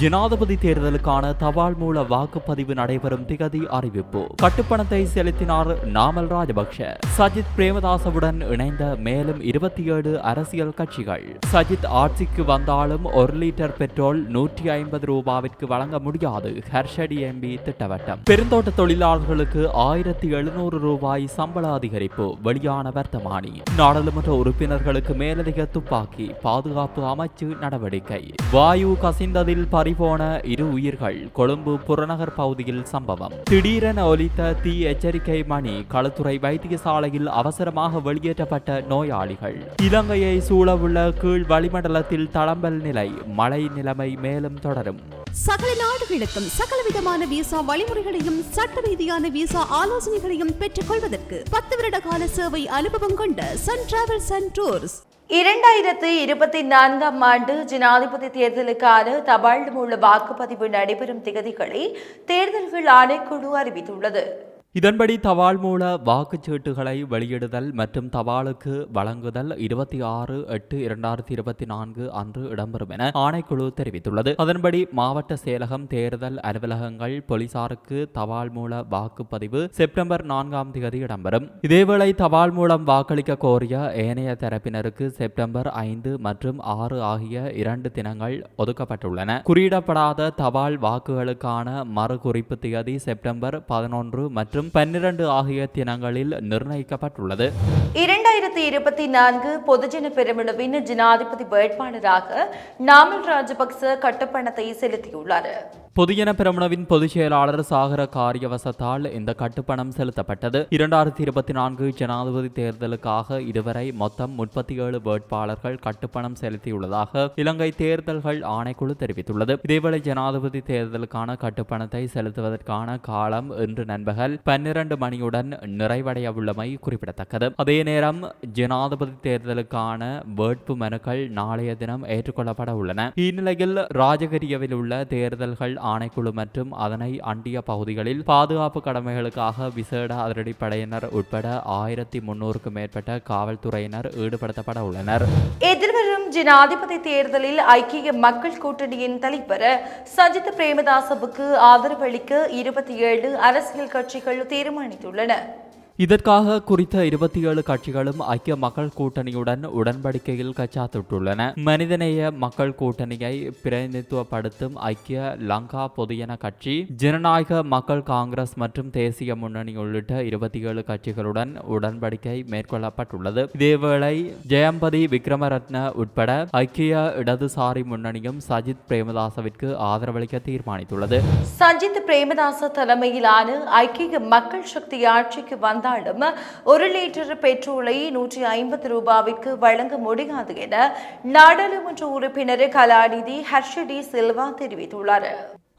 ஜனாதிபதி தேர்தலுக்கான தபால் மூல வாக்குப்பதிவு நடைபெறும் திகதி அறிவிப்பு. கட்டுப்பணத்தை செலுத்தினார் நாமல் ராஜபக்ஷ. சஜித் பிரேமதாசவுடன் இணைந்த மேலும் இருபத்தி ஏழு அரசியல் கட்சிகள். சஜித் ஆட்சிக்கு வந்தாலும் ஒரு லிட்டர் பெட்ரோல் நூற்றி ஐம்பது ரூபாவிற்கு வழங்க முடியாது ஹர்ஷடி எம்பி திட்டவட்டம். பெருந்தோட்ட தொழிலாளர்களுக்கு ஆயிரத்தி எழுநூறு ரூபாய் சம்பள அதிகரிப்பு வெளியான வர்த்தமானி. நாடாளுமன்ற உறுப்பினர்களுக்கு மேலதிக துப்பாக்கி பாதுகாப்பு அமைச்சு நடவடிக்கை. வாயு கசிந்ததில் பறிபோன இரு உயிர்கள் கொழும்பு புறநகர் பகுதியில் சம்பவம். திடீரென ஒலித்த தீ எச்சரிக்கை மணி களத்துறை வைத்தியசாலையில் அவசரமாக வெளியேற்றப்பட்ட நோயாளிகள். இலங்கையை சூழவுள்ள கீழ் வளிமண்டலத்தில் தளம்பல் நிலை மழை நிலைமை மேலும் தொடரும். சகல நாடுகளுக்கும் சகலவிதமான விசா வழிமுறைகளையும் சட்ட ரீதியான விசா ஆலோசனைகளையும் பெற்றுக் கொள்வதற்கு பத்து வருட கால சேவை அனுபவம் கொண்ட சன் டிராவல்ஸ் அண்ட் டூர்ஸ் இரண்டாயிரத்து இருபத்தி நான்காம் ஆண்டு ஜனாதிபதி தேர்தலுக்கான தபால் மூல வாக்குப்பதிவு நடைபெறும் திகதிகளை தேர்தல்கள் ஆணைக்குழு அறிவித்துள்ளது. இதன்படி தபால் மூல வாக்குச்சீட்டுகளை வெளியிடுதல் மற்றும் தபாலுக்கு வழங்குதல் இருபத்தி ஆறு எட்டு இரண்டாயிரத்தி இருபத்தி நான்கு அன்று இடம்பெறும் என ஆணைக்குழு தெரிவித்துள்ளது. அதன்படி மாவட்ட செயலகம் தேர்தல் அலுவலகங்கள் போலீசாருக்கு தபால் மூல வாக்குப்பதிவு செப்டம்பர் நான்காம் தேதி இடம்பெறும். இதேவேளை தபால் மூலம் வாக்களிக்க கோரிய ஏனைய தரப்பினருக்கு செப்டம்பர் ஐந்து மற்றும் ஆறு ஆகிய இரண்டு தினங்கள் ஒதுக்கப்பட்டுள்ளன. குறியிடப்படாத தபால் வாக்குகளுக்கான மறு குறிப்பு திகதி செப்டம்பர் பதினொன்று மற்றும் பன்னிரண்டு ஆகிய தினங்களில் நிர்ணயிக்கப்பட்டுள்ளது. இரண்டாயிரத்தி இருபத்தி நான்கு பொதுஜன பெருமளவின் ஜனாதிபதி வேட்பாளராக நாமல் ராஜபக்ச கட்டுப்பணத்தை செலுத்தியுள்ளார். பொதுஜன பிரமுனவின் பொதுச் செயலாளர் சாகர காரியவசத்தால் இந்த கட்டுப்பணம் செலுத்தப்பட்டது. இரண்டாயிரத்தி இருபத்தி நான்கு ஜனாதிபதி தேர்தலுக்காக இதுவரை மொத்தம் முப்பத்தி ஏழு வேட்பாளர்கள் கட்டுப்பணம் செலுத்தியுள்ளதாக இலங்கை தேர்தல்கள் ஆணைக்குழு தெரிவித்துள்ளது. இதேவேளை ஜனாதிபதி தேர்தலுக்கான கட்டுப்பணத்தை செலுத்துவதற்கான காலம் இன்று நண்பகல் பன்னிரண்டு மணியுடன் நிறைவடைய உள்ளமை குறிப்பிடத்தக்கது. அதே நேரம் ஜனாதிபதி தேர்தலுக்கான வேட்பு மனுக்கள் நாளைய தினம் ஏற்றுக்கொள்ளப்பட உள்ளன. இந்நிலையில் ராஜகிரியவில் உள்ள தேர்தல்கள் ஆணைக்குழு மற்றும் அதனை அண்டிய பகுதிகளில் பாதுகாப்பு கடமைகளுக்காக விசேட அதிரடிப்படையினர் உட்பட ஆயிரத்தி முன்னூறுக்கும் மேற்பட்ட காவல்துறையினர் ஈடுபடுத்தப்பட உள்ளனர். எதிர்வரும் ஜனாதிபதி தேர்தலில் ஐக்கிய மக்கள் கூட்டணியின் தலைவர் சஜித் பிரேமதாசவுக்கு ஆதரவளிக்க இருபத்தி ஏழு அரசியல் கட்சிகள் தீர்மானித்துள்ளன. இதற்காக குறித்த இருபத்தி ஏழு கட்சிகளும் ஐக்கிய மக்கள் கூட்டணியுடன் உடன்படிக்கையில் கச்சாத்துட்டுள்ளன. மனிதநேய மக்கள் கூட்டணியை பிரதிநிதித்துவப்படுத்தும் ஐக்கிய லங்கா பொதுஜன கட்சி ஜனநாயக மக்கள் காங்கிரஸ் மற்றும் தேசிய முன்னணி உள்ளிட்ட இருபத்தி ஏழு கட்சிகளுடன் உடன்படிக்கை மேற்கொள்ளப்பட்டுள்ளது. இதேவேளை ஜெயம்பதி விக்ரமரத்ன உட்பட ஐக்கிய இடதுசாரி முன்னணியும் சஜித் பிரேமதாசவிற்கு ஆதரவளிக்க தீர்மானித்துள்ளது. சஜித் பிரேமதாச தலைமையிலான ஐக்கிய மக்கள் சக்தி ஆட்சிக்கு வந்த வந்தாலும் ஒரு லிட்டர் பெட்ரோலை நூற்றி ஐம்பது ரூபாவிற்கு வழங்க முடியாது என நாடாளுமன்ற உறுப்பினர் கலாநிதி ஹர்ஷடி சில்வா தெரிவித்துள்ளார்.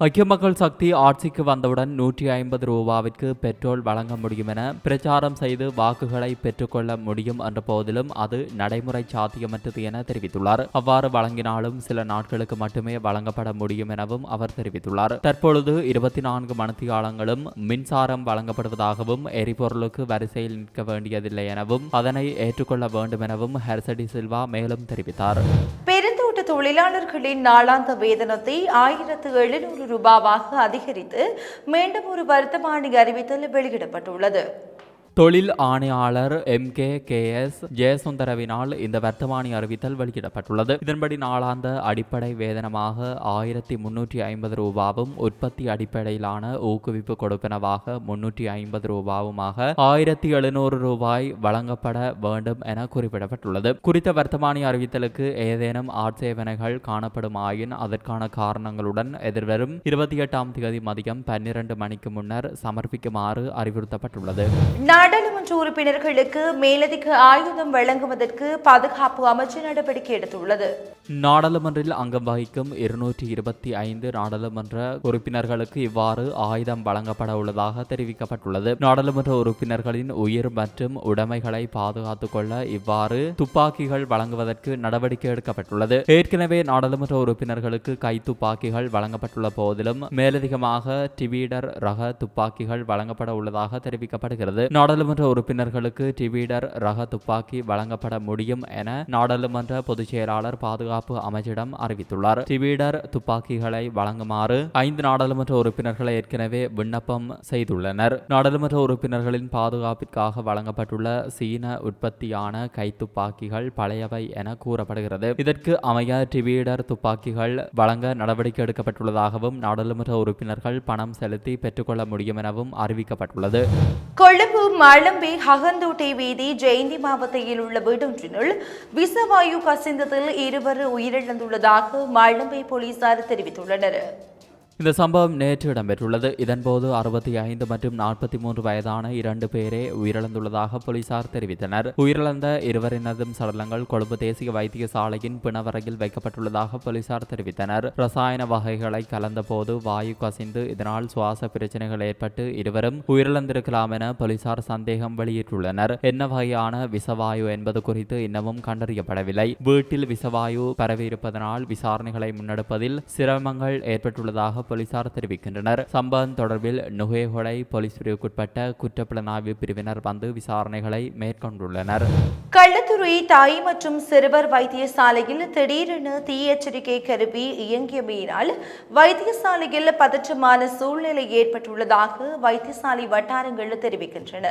ஐக்கிய மக்கள் சக்தி ஆட்சிக்கு வந்தவுடன் நூற்றி ஐம்பது ரூபாவிற்கு பெட்ரோல் வழங்க முடியும் என பிரச்சாரம் செய்து வாக்குகளை பெற்றுக்கொள்ள முடியும் என்ற போதிலும் அது நடைமுறை சாத்தியமற்றது என தெரிவித்துள்ளார். அவ்வாறு வழங்கினாலும் சில நாட்களுக்கு மட்டுமே வழங்கப்பட முடியும் எனவும் அவர் தெரிவித்துள்ளார். தற்பொழுது இருபத்தி நான்கு மணித்தியாலங்களும் மின்சாரம் வழங்கப்படுவதாகவும் எரிபொருளுக்கு வரிசையில் நிற்க வேண்டியதில்லை எனவும் அதனை ஏற்றுக்கொள்ள வேண்டும் எனவும் ஹர்சடி சில்வா மேலும் தெரிவித்தார். தொழிலாளர்களின் நாளாந்த வேதனத்தை ஆயிரத்து எழுநூறு ரூபாவாக அதிகரித்து மீண்டும் ஒரு வர்த்தமானி அறிவித்தல் வெளியிடப்பட்டுள்ளது. தொழில் ஆணையாளர் எம் கே கே எஸ் ஜெயசுந்தரவினால் இந்த வர்த்தமானி அறிவித்தல் வெளியிடப்பட்டுள்ளது. இதன்படி நாளாந்த அடிப்படை வேதனமாக ஆயிரத்தி முன்னூற்றி ஐம்பது ரூபாவும் உற்பத்தி அடிப்படையிலான ஊக்குவிப்பு கொடுப்பனவாக முன்னூற்றி ஐம்பது ரூபாவுமாக ஆயிரத்தி எழுநூறு ரூபாய் வழங்கப்பட வேண்டும் என குறிப்பிடப்பட்டுள்ளது. குறித்த வர்த்தமானி அறிவித்தலுக்கு ஏதேனும் ஆட்சேபனைகள் காணப்படுமாயின் அதற்கான காரணங்களுடன் எதிர்வரும் இருபத்தி எட்டாம் தேதி மதியம் பன்னிரண்டு மணிக்கு முன்னர் சமர்ப்பிக்குமாறு அறிவுறுத்தப்பட்டுள்ளது. நாடாளுமன்ற உறுப்பினர்களுக்கு மேலதிக ஆயுதம் வழங்குவதற்கு பாதுகாப்பு அமைச்சு நடவடிக்கை எடுத்துள்ளது. நாடாளுமன்றில் அங்கம் வகிக்கும் இருநூற்றி இருபத்தி ஐந்து நாடாளுமன்ற உறுப்பினர்களுக்கு இவ்வாறு ஆயுதம் வழங்கப்பட உள்ளதாக தெரிவிக்கப்பட்டுள்ளது. நாடாளுமன்ற உறுப்பினர்களின் உயிர் மற்றும் உடைமைகளை பாதுகாத்துக் கொள்ள இவ்வாறு துப்பாக்கிகள் வழங்குவதற்கு நடவடிக்கை எடுக்கப்பட்டுள்ளது. ஏற்கனவே நாடாளுமன்ற உறுப்பினர்களுக்கு கை துப்பாக்கிகள் வழங்கப்பட்டுள்ள போதிலும் மேலதிகமாக டிவீடர் ரக துப்பாக்கிகள் வழங்கப்பட உள்ளதாக தெரிவிக்கப்படுகிறது. நாடாளுமன்ற உறுப்பினர்களுக்கு டிவிடர் ரக துப்பாக்கி வழங்கப்பட முடியும் என நாடாளுமன்ற பொதுச் செயலாளர் பாதுகாப்பு அமைச்சிடம் அறிவித்துள்ளார். டிவீடர் துப்பாக்கிகளை வழங்குமாறு ஐந்து நாடாளுமன்ற உறுப்பினர்களை ஏற்கனவே விண்ணப்பம் செய்துள்ளனர். நாடாளுமன்ற உறுப்பினர்களின் பாதுகாப்பிற்காக வழங்கப்பட்டுள்ள சீன உற்பத்தியான கைத்துப்பாக்கிகள் பழையவை என கூறப்படுகிறது. இதற்கு அமைய டிவீடர் துப்பாக்கிகள் வழங்க நடவடிக்கை எடுக்கப்பட்டுள்ளதாகவும் நாடாளுமன்ற உறுப்பினர்கள் பணம் செலுத்தி பெற்றுக்கொள்ள முடியும் எனவும் அறிவிக்கப்பட்டுள்ளது. கொழும்பு மாளம்பே ஹகந்தோட்டை வீதி ஜெயந்தி மாவட்டத்தில் உள்ள வீடொன்றினுள் விசவாயு கசிந்ததில் இருவர் உயிரிழந்துள்ளதாக மாளம்பே போலீசார் தெரிவித்துள்ளனர். இந்த சம்பவம் நேற்று இடம்பெற்றுள்ளது. இதன்போது அறுபத்தி ஐந்து மற்றும் நாற்பத்தி மூன்று வயதான இரண்டு பேரே உயிரிழந்துள்ளதாக போலீசார் தெரிவித்தனர். உயிரிழந்த இருவரினதும் சடலங்கள் கொழும்பு தேசிய வைத்தியசாலையின் பிணவரையில் வைக்கப்பட்டுள்ளதாக போலீசார் தெரிவித்தனர். ரசாயன வகைகளை கலந்தபோது வாயு கசிந்து இதனால் சுவாச பிரச்சனைகள் ஏற்பட்டு இருவரும் உயிரிழந்திருக்கலாம் என போலீசார் சந்தேகம் வெளியிட்டுள்ளனர். என்ன வகையான விசவாயு என்பது குறித்து இன்னமும் கண்டறியப்படவில்லை. வீட்டில் விசவாயு பரவியிருப்பதனால் விசாரணைகளை முன்னெடுப்பதில் சிரமங்கள் ஏற்பட்டுள்ளதாக போலீசார் தெரிவிக்கின்றனர். சம்பவம் தொடர்பில் நுகேகொடை போலீஸ் பிரிவுக்குட்பட்ட குற்றப்புலனாய்வு பிரிவினர் வந்து விசாரணைகளை மேற்கொண்டுள்ளனர். கள்ளத்துறை தாய் மற்றும் சிறுவர் வைத்தியசாலையில் திடீரென தீ எச்சரிக்கை கருவி இயங்கியமையினால் வைத்தியசாலையில் பதற்றமான சூழ்நிலை ஏற்பட்டுள்ளதாக வைத்தியசாலை வட்டாரங்கள் தெரிவிக்கின்றன.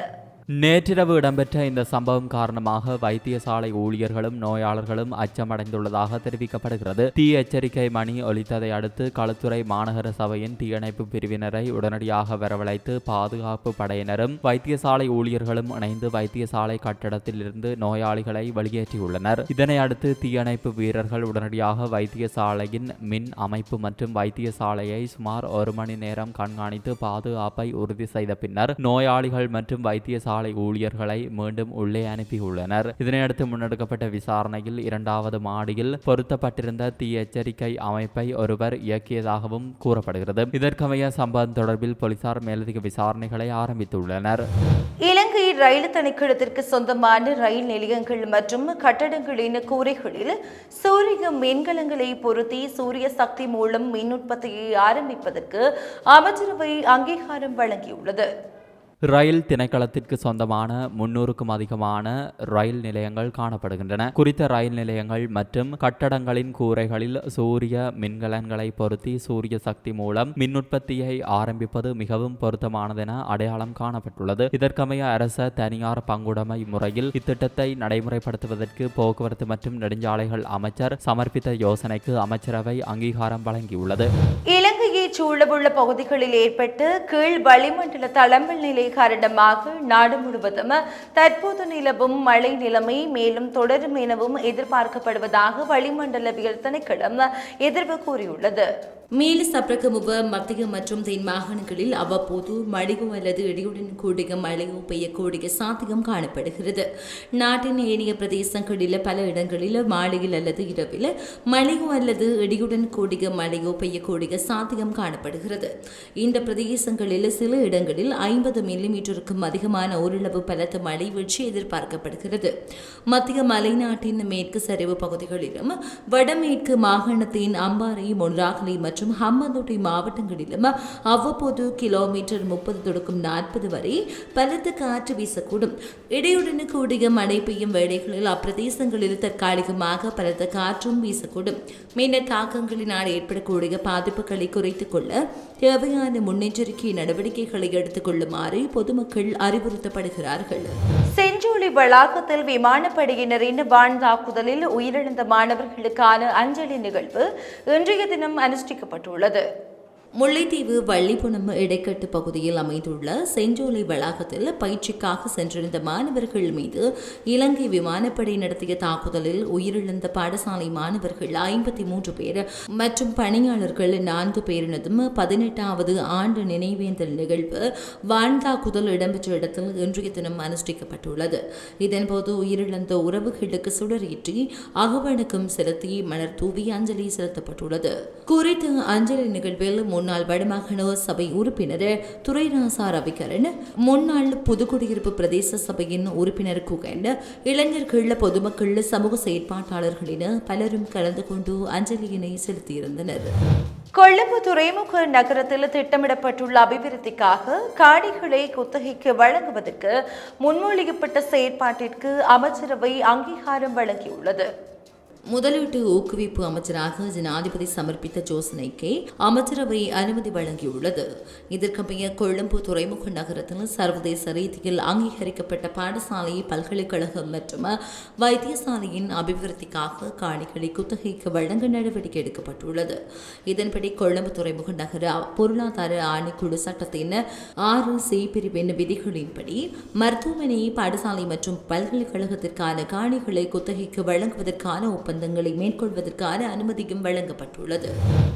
நேற்றிரவு இடம்பெற்ற இந்த சம்பவம் காரணமாக வைத்தியசாலை ஊழியர்களும் நோயாளர்களும் அச்சமடைந்துள்ளதாக தெரிவிக்கப்படுகிறது. தீ எச்சரிக்கை மணி ஒலித்ததை அடுத்து களுத்துறை மாநகர சபையின் தீயணைப்பு பிரிவினரை உடனடியாக வரவழைத்து பாதுகாப்பு படையினரும் வைத்தியசாலை ஊழியர்களும் இணைந்து வைத்தியசாலை கட்டடத்திலிருந்து நோயாளிகளை வெளியேற்றியுள்ளனர். இதனை அடுத்து தீயணைப்பு வீரர்கள் உடனடியாக வைத்தியசாலையின் மின் அமைப்பு மற்றும் வைத்தியசாலையை சுமார் ஒரு மணி நேரம் கண்காணித்து பாதுகாப்பை உறுதி செய்த பின்னர் நோயாளிகள் மற்றும் வைத்தியசாலை ஊழியர்களை மீண்டும் உள்ளே அனுப்பியுள்ளனர். இதனையடுத்து முன்னெடுக்கப்பட்ட விசாரணையில் இரண்டாவது மாடியில் பொருத்தப்பட்டிருந்த தீ எச்சரிக்கை அமைப்பை ஒருவர் இயக்கியதாகவும் கூறப்படுகிறது. இதற்கமைய சம்பவம் தொடர்பில் போலீசார் மேலதிக விசாரணைகளை ஆரம்பித்துள்ளனர். இலங்கை ரயில் தணிக்கழகத்திற்கு சொந்தமான ரயில் நிலையங்கள் மற்றும் கட்டடங்களின் கூரைகளில் சூரிய மின்கலங்களை பொருத்தி சூரிய சக்தி மூலம் மின் உற்பத்தியை ஆரம்பிப்பதற்கு அமைச்சரவை அங்கீகாரம் வழங்கியுள்ளது. ரயில் திணைக்களத்திற்கு சொந்தமான முன்னூறுக்கும் அதிகமான ரயில் நிலையங்கள் காணப்படுகின்றன. குறித்த ரயில் நிலையங்கள் மற்றும் கட்டடங்களின் கூரைகளில் சூரிய மின்கலன்களை பொருத்தி சூரிய சக்தி மூலம் மின்னுற்பத்தியை ஆரம்பிப்பது மிகவும் பொருத்தமானதென அடையாளம் காணப்பட்டுள்ளது. இதற்கமைய அரச தனியார் பங்குடைமை முறையில் இத்திட்டத்தை நடைமுறைப்படுத்துவதற்கு போக்குவரத்து மற்றும் நெடுஞ்சாலைகள் அமைச்சர் சமர்ப்பித்த யோசனைக்கு அமைச்சரவை அங்கீகாரம் வழங்கியுள்ளது. இலங்கை சூழவுள்ள பகுதிகளில் ஏற்பட்டு கீழ் வளிமண்டல தளம்பல் நிலை காரணமாக நாடு முழுவதும் தற்போது நிலவும் மழை நிலைமை மேலும் தொடரும் எனவும் எதிர்பார்க்கப்படுவதாக வளிமண்டலவியல் திணைக்களம் எதிர்வு கூறியுள்ளது. மேலு சப்ரகமுவ மத்திய மற்றும் தென் மாகாணங்களில் அவ்வப்போது மழையோ அல்லது இடியுடன் கூடிய மழையோ பெய்யக்கூடிய சாத்தியம் காணப்படுகிறது. நாட்டின் ஏனைய பிரதேசங்களில் பல இடங்களில் மாலையில் அல்லது இரவில் மழையோ அல்லது இடியுடன் கூடிய மழையோ பெய்யக்கூடிய சாத்தியம் காணப்படுகிறது. இந்த பிரதேசங்களில் சில இடங்களில் ஐம்பது மில்லிமீட்டருக்கும் அதிகமான ஓரளவு பலத்த மழை வீழ்ச்சி எதிர்பார்க்கப்படுகிறது. மத்திய மலைநாட்டின் மேற்கு சரிவு பகுதிகளிலும் வடமேற்கு மாகாணத்தின் அம்பாறை மொன்றாகலை மற்றும் மற்றும் ஹம்மந்தோட்டை மாவட்டங்களிலும் அவ்வப்போது கிலோமீட்டர் முப்பது தொடக்கம் நாற்பது வரை பலத்த காற்று வீசக்கூடும். இடையுடன் கூடிய மழை பெய்யும் வேளைகளில் அப்பிரதேசங்களில் தற்காலிகமாக பலத்த காற்றும் வீசக்கூடும். மின்ன தாக்கங்களினால் ஏற்படக்கூடிய பாதிப்புகளை குறைத்துக் கொள்ள தேவையான முன்னெச்சரிக்கை நடவடிக்கைகளை எடுத்துக் கொள்ளுமாறு பொதுமக்கள் அறிவுறுத்தப்படுகிறார்கள். செஞ்சோலி வளாகத்தில் விமானப்படையினரின் வான் தாக்குதலில் உயிரிழந்த மாணவர்களுக்கான அஞ்சலி நிகழ்வு இன்றைய தினம் அனுஷ்டிக்கப்பட்டுள்ளது. முல்லைத்தீவு வள்ளிப்புணம் இடைக்கட்டு பகுதியில் அமைந்துள்ள செஞ்சோலை வளாகத்தில் பயிற்சிக்காக சென்றிருந்த மாணவர்கள் மீது இலங்கை விமானப்படை நடத்திய தாக்குதலில் உயிரிழந்த பாடசாலை மாணவர்கள் ஐம்பத்தி மூன்று பேர் மற்றும் பணியாளர்கள் நான்கு பேரினதும் பதினெட்டாவது ஆண்டு நினைவேந்தல் நிகழ்வு வான்தாக்குதல் இடம்பெற்ற இடத்தில் இன்றைய தினம் அனுஷ்டிக்கப்பட்டுள்ளது. இதன்போது உயிரிழந்த உறவுகளுக்கு சுடரேற்றி அகவணக்கம் செலுத்தி மலர் தூவி அஞ்சலி செலுத்தப்பட்டுள்ளது. குறித்த அஞ்சலி நிகழ்வில் முன்னாள் வடமாகாண சபை உறுப்பினர் துரைராசா ரவிகரன் முன்னாள் புதுக்குடியிருப்பு பிரதேச சபையின் உறுப்பினர் குகன் இளைஞர்கள் பொதுமக்கள் சமூக செயற்பாட்டாளர்களின் பலரும் கலந்து கொண்டு அஞ்சலியினை செலுத்தியிருந்தனர். கொழும்பு துறைமுக நகரத்தில் திட்டமிடப்பட்டுள்ள அபிவிருத்திக்காக காணிகளை குத்தகைக்கு வழங்குவதற்கு முன்மொழியப்பட்ட செயற்பாட்டிற்கு அமைச்சரவை அங்கீகாரம் வழங்கியுள்ளது. முதலீட்டு ஊக்குவிப்பு அமைச்சராக ஜனாதிபதி சமர்ப்பித்த யோசனைக்கு அமைச்சரவை அனுமதி வழங்கியுள்ளது. இதற்கமைய கொழும்பு துறைமுக நகரத்தில் சர்வதேச ரீதியில் அங்கீகரிக்கப்பட்ட பாடசாலை பல்கலைக்கழகம் மற்றும் வைத்தியசாலையின் அபிவிருத்திக்காக காணிகளை குத்தகைக்கு வழங்க நடவடிக்கை எடுக்கப்பட்டுள்ளது. இதன்படி கொழும்பு துறைமுக நகர பொருளாதார ஆணைக்குழு சட்டத்தின் ஆறு சி பிரிவின் விதிகளின்படி மருத்துவமனை பாடசாலை மற்றும் பல்கலைக்கழகத்திற்கான காணிகளை குத்தகைக்கு வழங்குவதற்கான ஒப்பந்தம் ஒப்பந்தங்களை மேற்கொள்வதற்கான அனுமதியும் வழங்கப்பட்டுள்ளது.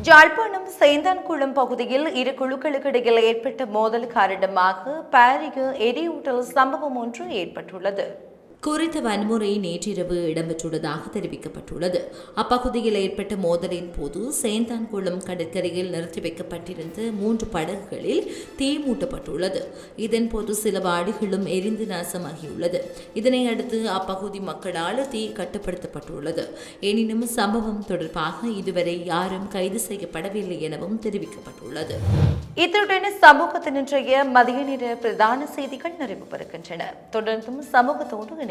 ஜாழ்ப்பாணம் சேந்தான்குளம் பகுதியில் இரு குழுக்களுக்கு இடையில் ஏற்பட்ட மோதல் காரணமாக பாரிய எரியூட்டல் சம்பவம் ஒன்று ஏற்பட்டுள்ளது. குறித்த வன்முறை நேற்றிரவு இடம்பெற்றுள்ளதாக தெரிவிக்கப்பட்டுள்ளது. அப்பகுதியில் ஏற்பட்ட மோதலின் போது சேந்தான்குளம் கடற்கரையில் நிறுத்தி வைக்கப்பட்டிருந்த மூன்று படகுகளில் தீ மூட்டப்பட்டுள்ளது. இதன்போது சில வாடிகளும் எரிந்து நாசமாகியுள்ளது. இதனை அடுத்து அப்பகுதி மக்களால் தீ கட்டுப்படுத்தப்பட்டுள்ளது. எனினும் சம்பவம் தொடர்பாக இதுவரை யாரும் கைது செய்யப்படவில்லை எனவும் தெரிவிக்கப்பட்டுள்ளது. இத்துடன் சமூகத்தின் இன்றைய மதிய நேர பிரதான செய்திகள் நிறைவு பெறுகின்றன தொடர்ந்தும் சமூகத்தோடு